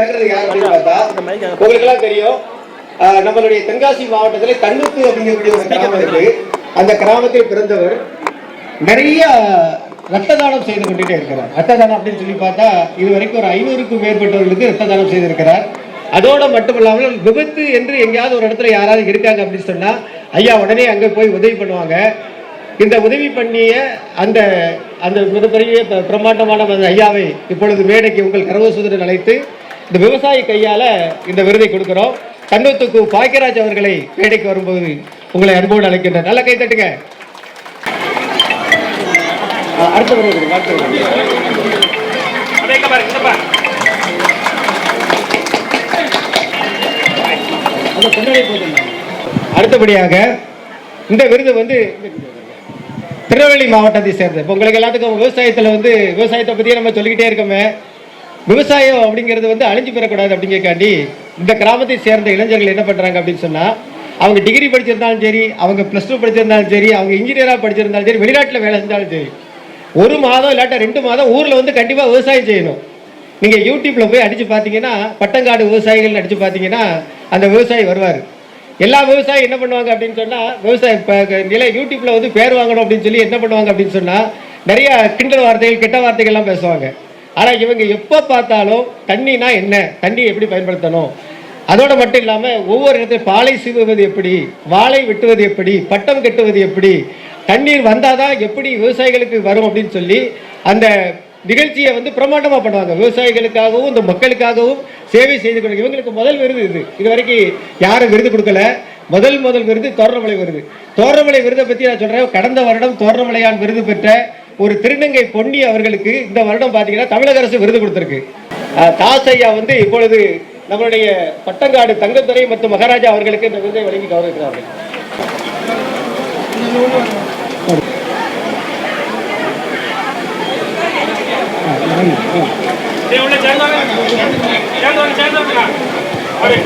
பேசுறது யார் அப்படின்னு பார்த்தா உங்களுக்கு எல்லாம் தெரியும் நம்மளுடைய தென்காசி மாவட்டத்துல கண்ணுக்கு அப்படிங்கக்கூடிய ஒரு கிராமம் இருக்கு. அந்த கிராமத்தில் பிறந்தவர் நிறைய ரத்த தானம் செய்து கொண்டுட்டே இருக்கிறார். ரத்த தானம் அப்படின்னு சொல்லி பார்த்தா இது வரைக்கும் ஒரு ஐநூறுக்கும் மேற்பட்டவர்களுக்கு ரத்த தானம் செய்திருக்கிறார். அதோட மட்டுமல்லாமல் விபத்து என்று எங்கேயாவது ஒரு இடத்துல யாராவது இருக்காங்க அப்படின்னு சொன்னா ஐயா உடனே அங்க போய் உதவி பண்ணுவாங்க. இந்த உதவி பண்ணிய அந்த அந்த மிகப்பெரிய ப- பிரம்மாண்டமான ஐயாவை இப்பொழுது மேடைக்கு உங்கள் கரவசூதரன் அழைத்து இந்த விவசாயி கையால இந்த விருதை கொடுக்கிறோம். கண்ணூத்துக்கு பாக்கியராஜ் அவர்களை மேடைக்கு வரும்போது உங்களை அன்போடு அழைக்கின்றேன். நல்லா கை தட்டுங்க. அடுத்த. அடுத்தபடியாக இந்த விருது வந்து திருநெல்வேலி மாவட்டத்தை சேர்ந்தது. இப்போ உங்களுக்கு எல்லாத்துக்கும் விவசாயத்தில் வந்து விவசாயத்தை பற்றியே நம்ம சொல்லிக்கிட்டே இருக்கோமே. விவசாயம் அப்படிங்கிறது வந்து அழிஞ்சு பெறக்கூடாது அப்படிங்கிறக்காண்டி இந்த கிராமத்தை சேர்ந்த இளைஞர்கள் என்ன பண்ணுறாங்க அப்படின்னு சொன்னால் அவங்க டிகிரி படிச்சிருந்தாலும் சரி அவங்க ப்ளஸ் டூ படிச்சிருந்தாலும் சரி அவங்க இன்ஜினியராக படிச்சிருந்தாலும் சரி வெளிநாட்டில் வேலை செஞ்சாலும் சரி ஒரு மாதம் இல்லாட்டா ரெண்டு மாதம் ஊரில் வந்து கண்டிப்பாக விவசாயம் செய்யணும். நீங்கள் யூடியூப்பில் போய் அடித்து பார்த்தீங்கன்னா பட்டங்காடு விவசாயிகள் அடித்து பார்த்தீங்கன்னா அந்த விவசாயி வருவார். எல்லா விவசாயி என்ன பண்ணுவாங்க அப்படின்னு சொன்னால் விவசாய இப்போ நிலை யூடியூப்பில் வந்து பேர் வாங்கணும் அப்படின்னு சொல்லி என்ன பண்ணுவாங்க அப்படின்னு சொன்னால் நிறையா கிண்டல் வார்த்தைகள் கெட்ட வார்த்தைகள்லாம் பேசுவாங்க. ஆனால் இவங்க எப்போ பார்த்தாலும் தண்ணினா என்ன? தண்ணி எப்படி பயன்படுத்தணும்? அதோடு மட்டும் இல்லாமல் ஒவ்வொரு இடத்துல பாலை சீவுவது எப்படி? வாழை வெட்டுவது எப்படி? பட்டம் கட்டுவது எப்படி? தண்ணீர் வந்தாதான் எப்படி விவசாயிகளுக்கு வரும் அப்படின்னு சொல்லி அந்த நிகழ்ச்சியை வந்து பிரமாண்டமாக பண்ணுவாங்க. விவசாயிகளுக்காகவும் இந்த மக்களுக்காகவும் சேவை செய்து கொடுக்க இவங்களுக்கு முதல் விருது இது. இது வரைக்கும் யாரும் விருது கொடுக்கல. முதல் முதல் விருது தோரணமலை விருது. தோரணமலை விருதை பற்றி நான் சொல்கிறேன் கடந்த வருடம் தோரணமலையான் விருது பெற்ற ஒரு திருநங்கை பொன்னி அவர்களுக்கு இந்த வருடம் பார்த்தீங்கன்னா தமிழக அரசு விருது கொடுத்துருக்கு. தாசையா தாஸ் ஐயா வந்து இப்பொழுது நம்மளுடைய பட்டங்காடு தங்கத்துறை மற்றும் மகாராஜா அவர்களுக்கு இந்த விருதை வழங்கி கௌரவிக்கிறார்கள்.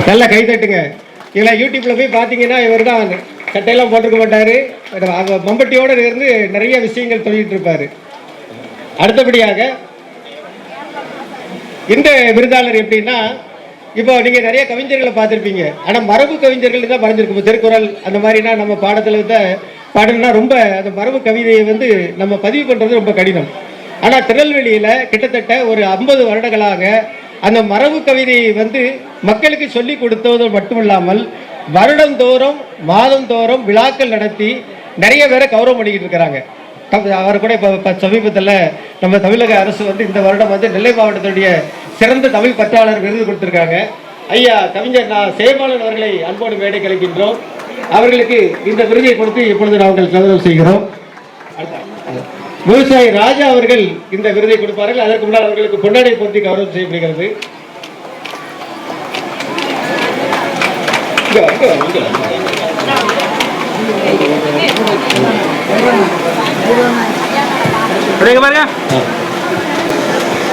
நல்லா கை தட்டுங்க. இதில் யூடியூப்ல போய் பார்த்தீங்கன்னா இவர் தான் சட்டையெல்லாம் போட்டிருக்க மாட்டார். மம்பட்டியோடு இருந்து நிறைய விஷயங்கள் சொல்லிட்டு இருப்பார். அடுத்தபடியாக இந்த விருதாளர் எப்படின்னா இப்போ நீங்கள் நிறைய கவிஞர்களை பார்த்துருப்பீங்க. ஆனால் மரபு கவிஞர்கள் தான் படைஞ்சிருக்கும். திருக்குறள் அந்த மாதிரினா நம்ம பாடத்தில் தான் பாடணும்னா ரொம்ப அந்த மரபு கவிதையை வந்து நம்ம பதிவு பண்ணுறது ரொம்ப கடினம். ஆனால் திருநெல்வேலியில் கிட்டத்தட்ட ஒரு ஐம்பது வருடங்களாக அந்த மரபு கவிதையை வந்து மக்களுக்கு சொல்லி கொடுத்தது மட்டும் இல்லாமல் வருடந்தோறும் மாதந்தோறும் விழாக்கள் நடத்தி நிறைய பேரை கௌரவம் பண்ணிக்கிட்டு இருக்கிறாங்க. அவர் கூட இப்போ இப்போ சமீபத்தில் நம்ம தமிழக அரசு வந்து இந்த வருடம் வந்து நெல்லை மாவட்டத்துடைய சிறந்த தமிழ் பற்றாளர் விருது கொடுத்துருக்காங்க. ஐயா கவிஞர் நான் சேமாளன் அவர்களை அன்போடு மேடை கலைக்கின்றோம் அவர்களுக்கு இந்த விருதை கொடுத்து இப்பொழுது நாங்கள் கௌரவம் செய்கிறோம். விவசாயி ராஜா அவர்கள் இந்த விருதை கொடுப்பார்கள். அதற்கு முன்னால் அவர்களுக்கு பொன்னாடை பொருத்தி கௌரவம் செய்யப்படுகிறது. இங்க இங்க இங்க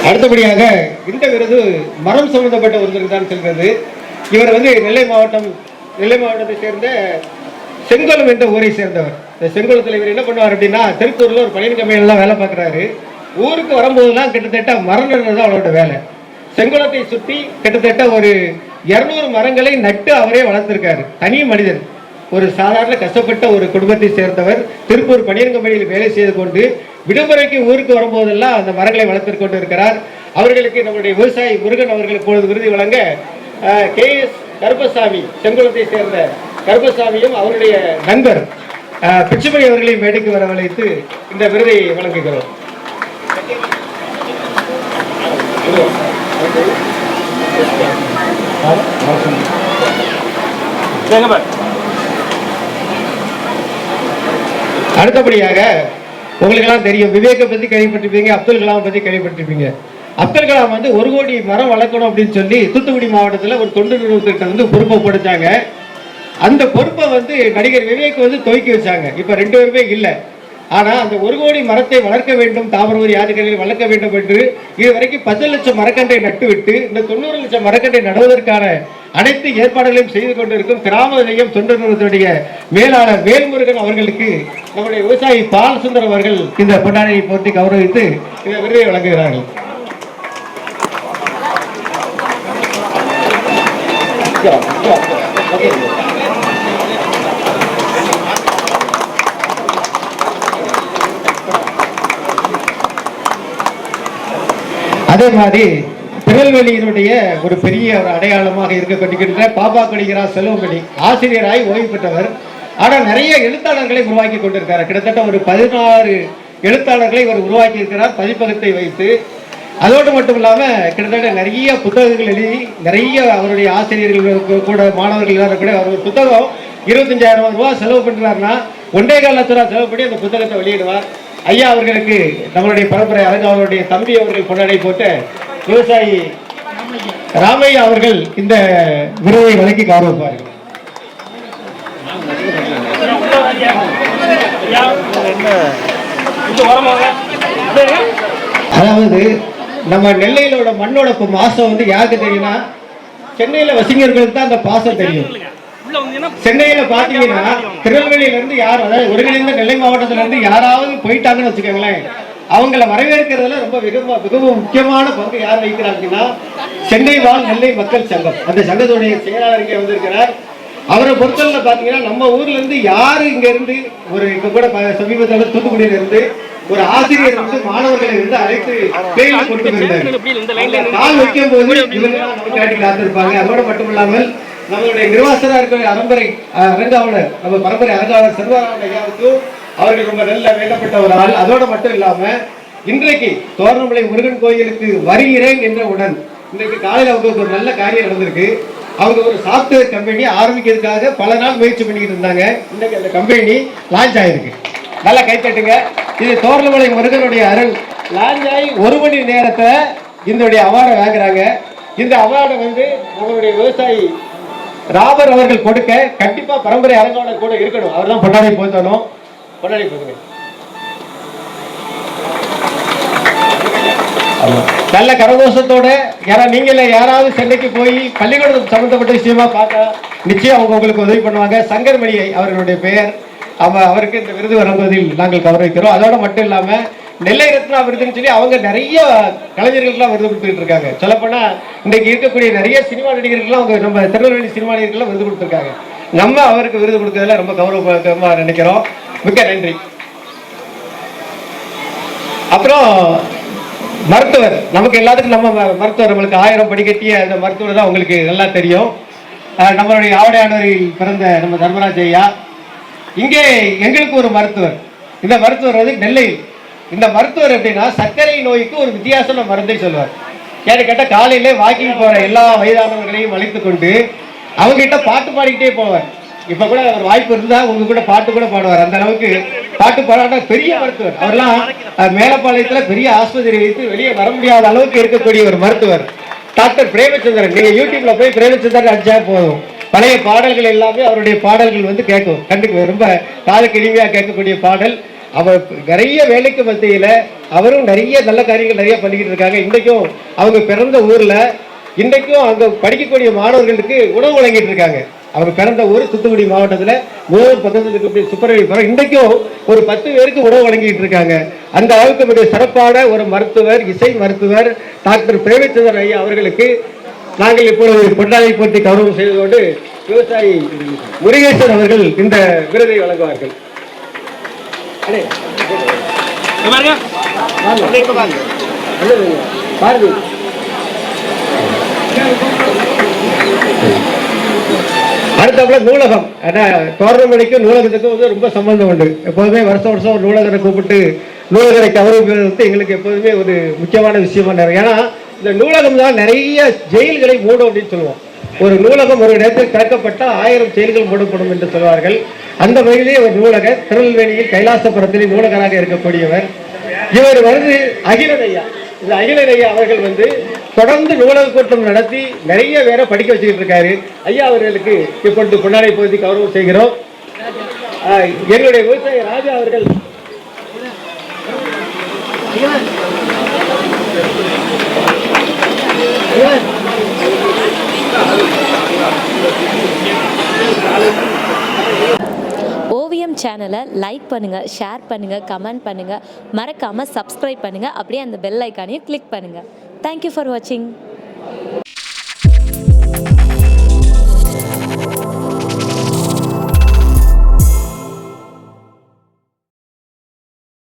அடுத்தபடியாக இந்த விருது மரம் சம்பந்தப்பட்ட ஒருத்தருக்கு தான் செல்கிறது. இவர் வந்து நெல்லை மாவட்டம் நெல்லை மாவட்டத்தை சேர்ந்த செங்கோலம் என்ற ஊரை சேர்ந்தவர். இந்த செங்கோலத்தில் இவர் என்ன பண்ணுவார் அப்படின்னா திருப்பூரில் ஒரு பணியின் கம்பெனிலாம் வேலை பார்க்குறாரு. ஊருக்கு வரும்போதெல்லாம் கிட்டத்தட்ட மரம் நடுறது தான் அவரோட வேலை. செங்கோலத்தை சுற்றி கிட்டத்தட்ட ஒரு இருநூறு மரங்களை நட்டு அவரே வளர்த்திருக்காரு. தனி மனிதன். ஒரு சாதாரண கஷ்டப்பட்ட ஒரு குடும்பத்தை சேர்ந்தவர். திருப்பூர் பணியர் கம்பெனியில் வேலை செய்து கொண்டு விடுமுறைக்கு ஊருக்கு வரும்போதெல்லாம் அந்த மரங்களை வளர்த்து கொண்டு இருக்கிறார் அவர்களுக்கு நம்முடைய விவசாயி முருகன் அவர்களுக்கு இப்பொழுது விருது வழங்க கே. எஸ். கருப்பசாமி செங்குளத்தை சேர்ந்த கருப்பசாமியும் அவருடைய நண்பர் பிச்சுமணி அவர்களையும் மேடைக்கு வரவழைத்து இந்த விருதை வழங்குகிறோம். அடுத்தபடியாக உங்களுக்கெல்லாம் தெரியும் விவேக்கை பத்தி கேள்விப்பட்டிருப்பீங்க அப்துல் கலாம் பத்தி கேள்விப்பட்டிருப்பீங்க. அப்துல் கலாம் வந்து ஒரு கோடி மரம் வளர்க்கணும் அப்படின்னு சொல்லி தூத்துக்குடி மாவட்டத்தில் ஒரு தொண்டு நிறுவனத்திட்ட வந்து பொறுப்பை கொடுத்தாங்க அந்த பொறுப்பை வந்து நடிகர் விவேக் வந்து துவக்கி வச்சாங்க. இப்போ ரெண்டு பேருமே இல்லை. ஆனால் அந்த ஒரு கோடி மரத்தை வளர்க்க வேண்டும் தாமரவரி யாதிகளில் வளர்க்க வேண்டும் என்று இதுவரைக்கும் பத்து லட்சம் மரக்கன்றை நட்டுவிட்டு இந்த தொண்ணூறு லட்சம் மரக்கன்றை நடுவதற்கான அனைத்து ஏற்பாடுகளையும் செய்து கொண்டிருக்கும் கிராம நிலையம் தொண்டு நிறுவனத்துடைய மேலாளர் வேல்முருகன் அவர்களுக்கு நம்முடைய விவசாயி பால் சுந்தர் அவர்கள் இந்த பொன்னாடையை போட்டி கௌரவித்து இந்த விருதை வழங்குகிறார்கள். அதே மாதிரி திருநெல்வேலியினுடைய ஒரு பெரிய ஒரு அடையாளமாக இருக்கப்படுகின்ற பாப்பா கொடிகிறா செல்வமணி ஆசிரியராய் ஓய்வு பெற்றவர். ஆனால் நிறைய எழுத்தாளர்களை உருவாக்கி கொண்டிருக்கிறார். கிட்டத்தட்ட ஒரு பதினாறு எழுத்தாளர்களை இவர் உருவாக்கி இருக்கிறார் பதிப்பகத்தை வைத்து. அதோடு மட்டும் இல்லாம கிட்டத்தட்ட நிறைய புத்தகங்கள் எழுதி நிறைய அவருடைய ஆசிரியர்கள் கூட மாணவர்கள் கூட அவர் ஒரு புத்தகம் இருபத்தஞ்சாயிரம் ரூபாய் செலவு பண்றாருன்னா ஒன்றே கால் லட்ச செலவு பண்ணி அந்த புத்தகத்தை வெளியிடுவார். ஐயா அவர்களுக்கு நம்மளுடைய பரம்பரை அழகு அவர்களுடைய தம்பி அவர்கள் கொண்டாடி போட்ட விவசாயி ராமையா அவர்கள் இந்த விருதை வழங்கி கௌரவிப்பார்கள். அதாவது நம்ம நெல்லையிலோட மண்ணோட மாசம் வந்து யாருக்கு தெரியும்னா சென்னையில வசிங்கர்களுக்கு தான் அந்த பாசம் தெரியும். சென்னையில பாத்தீங்கன்னா திருநெல்வேலியில இருந்து யார் அதாவது ஒருங்கிணைந்த நெல்லை மாவட்டத்துல இருந்து யாராவது போயிட்டாங்கன்னு வச்சுக்கோங்களேன். அவங்கள வரவேற்கிறதுல ரொம்ப மிகவும் மிகவும் முக்கியமான பங்கு யார் வகிக்கிறாங்கன்னா சென்னை வாழ் நெல்லை மக்கள் சங்கம். அந்த சங்கத்துடைய செயலாளர் இங்கே வந்திருக்கிறார். அவரை பொறுத்தவரை பாத்தீங்கன்னா நம்ம ஊர்ல இருந்து யாரு இங்க இருந்து ஒரு இப்ப கூட சமீபத்தில் தூத்துக்குடியில இருந்து ஒரு ஆசிரியர் வந்து மாணவர்களை வந்து அழைத்து கொண்டு வந்தார். கால் வைக்கும் போது இவங்க காத்திருப்பாங்க. அதோட மட்டும் இல்லாமல் நம்மளுடைய நிர்வாசராக இருக்கிற அரம்பரை அரங்காவலர் நம்ம பரம்பரை அரங்காவலர் செல்வராமன் ஐயாவுக்கும் அவர்கள் ரொம்ப நல்ல வேண்டப்பட்ட ஒரு ஆள் அதோட மட்டும் இல்லாம இன்றைக்கு தோரணமலை முருகன் கோயிலுக்கு வருகிறேன் என்றவுடன் இன்றைக்கு காலையில் அவங்களுக்கு ஒரு நல்ல காரியம் நடந்திருக்கு. அவங்க ஒரு சாஃப்ட்வேர் கம்பெனி ஆரம்பிக்கிறதுக்காக பல நாள் முயற்சி பண்ணிக்கிட்டு இருந்தாங்க. இன்னைக்கு அந்த கம்பெனி லான்ச் ஆயிருக்கு. நல்லா கைத்தட்டுங்க இது தோரணமலை முருகனுடைய அருள். லான்ச் ஆகி ஒரு மணி நேரத்தை இதனுடைய அவார்டை வாங்குறாங்க. இந்த அவார்டை வந்து நம்மளுடைய விவசாயி ராபர் அவர்கள் கொடுக்க கண்டிப்பா பரம்பரை அரங்காவலர் கூட இருக்கணும். அவர் தான் பொன்னாடி போத்தணும் பொன்னாடி போதுங்க நல்ல கரகோஷத்தோட யாரா நீங்கள யாராவது சென்னைக்கு போய் பள்ளிக்கூடம் சம்பந்தப்பட்ட விஷயமா பார்த்தா நிச்சயம் அவங்க உங்களுக்கு உதவி பண்ணுவாங்க. சங்கர்மணியை அவர்களுடைய பெயர். அவ அவருக்கு இந்த விருது வரும்போதில் நாங்கள் கௌரவிக்கிறோம். அதோட மட்டும் இல்லாமல் நெல்லை ரத்னா விருதுன்னு சொல்லி அவங்க நிறைய கலைஞர்கள்லாம் விருது கொடுத்துட்டு இருக்காங்க சொல்லப்போனா இன்னைக்கு இருக்கக்கூடிய நிறைய சினிமா நடிகர்கள்லாம் அவங்க நம்ம திருநெல்வேலி சினிமா நடிகர்கள்லாம் விருது கொடுத்துருக்காங்க. நம்ம அவருக்கு விருது கொடுக்கறதுல ரொம்ப கௌரவமா நினைக்கிறோம். மிக்க நன்றி. அப்புறம் மருத்துவர். நமக்கு எல்லாத்துக்கும் நம்ம மருத்துவர் நம்மளுக்கு ஆயிரம் படிக்கட்டிய அந்த மருத்துவர் தான் உங்களுக்கு நல்லா தெரியும். நம்மளுடைய ஆவடையானவரில் பிறந்த நம்ம தர்மராஜ் ஐயா. இங்கே எங்களுக்கு ஒரு மருத்துவர். இந்த மருத்துவர் வந்து நெல்லை இந்த மருத்துவர் எப்படின்னா சர்க்கரை நோய்க்கு ஒரு வித்தியாசமான மருந்தை சொல்வார் கேட்டு கேட்டால் காலையில வாக்கிங் போற எல்லா வயதானவர்களையும் அழைத்து கொண்டு அவங்ககிட்ட பாட்டு பாடிக்கிட்டே போவார். இப்ப கூட அவர் வாய்ப்பு இருந்தா உங்க கூட பாட்டு கூட பாடுவார். அந்த அளவுக்கு பாட்டு பாடாட்ட பெரிய மருத்துவர். அவர்லாம் மேலப்பாளையத்துல பெரிய ஆஸ்பத்திரி வைத்து வெளியே வர முடியாத அளவுக்கு இருக்கக்கூடிய ஒரு மருத்துவர். டாக்டர் பிரேமச்சந்திரன். நீங்க யூடியூப்ல போய் பிரேமச்சந்திரன் அடிச்சா போதும். பழைய பாடல்கள் எல்லாமே அவருடைய பாடல்கள் வந்து கேட்கும். கண்டுக்கு ரொம்ப காதுக்கு இனிமையா கேட்கக்கூடிய பாடல். அவர் நிறைய வேலைக்கு மத்தியில் அவரும் நிறைய நல்ல காரியங்கள் நிறைய பண்ணிக்கிட்டு இருக்காங்க. இன்றைக்கும் அவங்க பிறந்த ஊரில் இன்றைக்கும் அங்கே படிக்கக்கூடிய மாணவர்களுக்கு உணவு வழங்கிட்டு இருக்காங்க. அவங்க பிறந்த ஊர் தூத்துக்குடி மாவட்டத்தில் மூவர் பக்கத்துக்கு சுப்பரவி சுப்பரவிபுரம் இன்றைக்கும் ஒரு பத்து பேருக்கு உணவு வழங்கிட்டு இருக்காங்க. அந்த அளவுக்கு மிக சிறப்பான ஒரு மருத்துவர் இசை மருத்துவர் டாக்டர் பிரேமச்சந்திரன் ஐயா அவர்களுக்கு நாங்கள் இப்பொழுது கொண்டாடி போட்டி கௌரவம் செய்து கொண்டு விவசாயி முருகேசன் அவர்கள் இந்த விருதை வழங்குவார்கள். பாருங்க. அடுத்தப்பல நூலகம். ஏன்னா தோரணமணிக்கும் நூலகத்துக்கும் வந்து ரொம்ப சம்பந்தம் உண்டு. எப்போதுமே வருஷம் வருஷம் ஒரு நூலகரை கூப்பிட்டு நூலகரை கௌரவிப்பது வந்து எங்களுக்கு எப்போதுமே ஒரு முக்கியமான விஷயமா நிறைய. ஏன்னா இந்த நூலகம் தான் நிறைய ஜெயில்களை மூடும் அப்படின்னு சொல்லுவோம். ஒரு நூலகம் ஒரு இடத்தில் திறக்கப்பட்டால் ஆயிரம் செயல்கள் மூடப்படும் என்று சொல்வார்கள். அந்த வகையிலே ஒரு நூலகர் திருநெல்வேலியில் கைலாசபுரத்தில் நூலகராக இருக்கக்கூடியவர். இவர் வந்து அகிலன் ஐயா இந்த அகிலன் ஐயா அவர்கள் வந்து தொடர்ந்து நூலக கூட்டம் நடத்தி நிறைய பேரை படிக்க வச்சுக்கிட்டு இருக்காரு. ஐயா அவர்களுக்கு இப்பொழுது பொன்னாடை பகுதி கௌரவம் செய்கிறோம். என்னுடைய எங்களுடைய ராஜா அவர்கள். ஓவியம் சேனலை லைக் பண்ணுங்கள் ஷேர் பண்ணுங்கள் கமெண்ட் பண்ணுங்கள் மறக்காமல் சப்ஸ்கிரைப் பண்ணுங்கள் அப்படியே அந்த பெல் ஐக்கானையும் கிளிக் பண்ணுங்கள் தேங்க்யூ ஃபார் வாட்சிங்